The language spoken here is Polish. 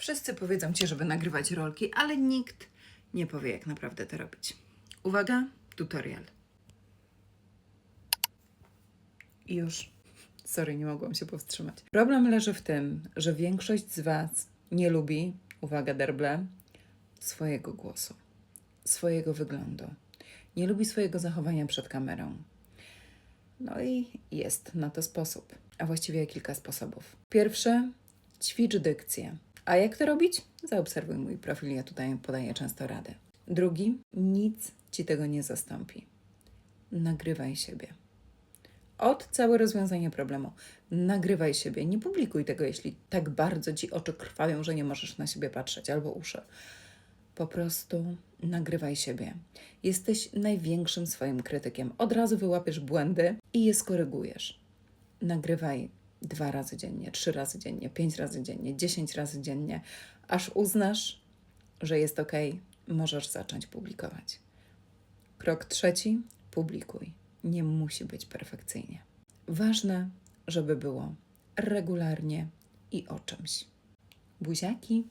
Wszyscy powiedzą ci, żeby nagrywać rolki, ale nikt nie powie, jak naprawdę to robić. Uwaga, tutorial. I już. Sorry, nie mogłam się powstrzymać. Problem leży w tym, że większość z Was nie lubi, uwaga, derble, swojego głosu, swojego wyglądu. Nie lubi swojego zachowania przed kamerą. No i jest na to sposób, a właściwie kilka sposobów. Pierwszy, ćwicz dykcję. A jak to robić? Zaobserwuj mój profil, ja tutaj podaję często rady. Drugi, nic ci tego nie zastąpi. Nagrywaj siebie. Od całe rozwiązanie problemu. Nagrywaj siebie. Nie publikuj tego, jeśli tak bardzo ci oczy krwawią, że nie możesz na siebie patrzeć, albo uszy. Po prostu nagrywaj siebie. Jesteś największym swoim krytykiem. Od razu wyłapiesz błędy i je skorygujesz. Nagrywaj dwa razy dziennie, trzy razy dziennie, pięć razy dziennie, dziesięć razy dziennie, aż uznasz, że jest ok, możesz zacząć publikować. Krok trzeci: publikuj. Nie musi być perfekcyjnie. Ważne, żeby było regularnie i o czymś. Buziaki.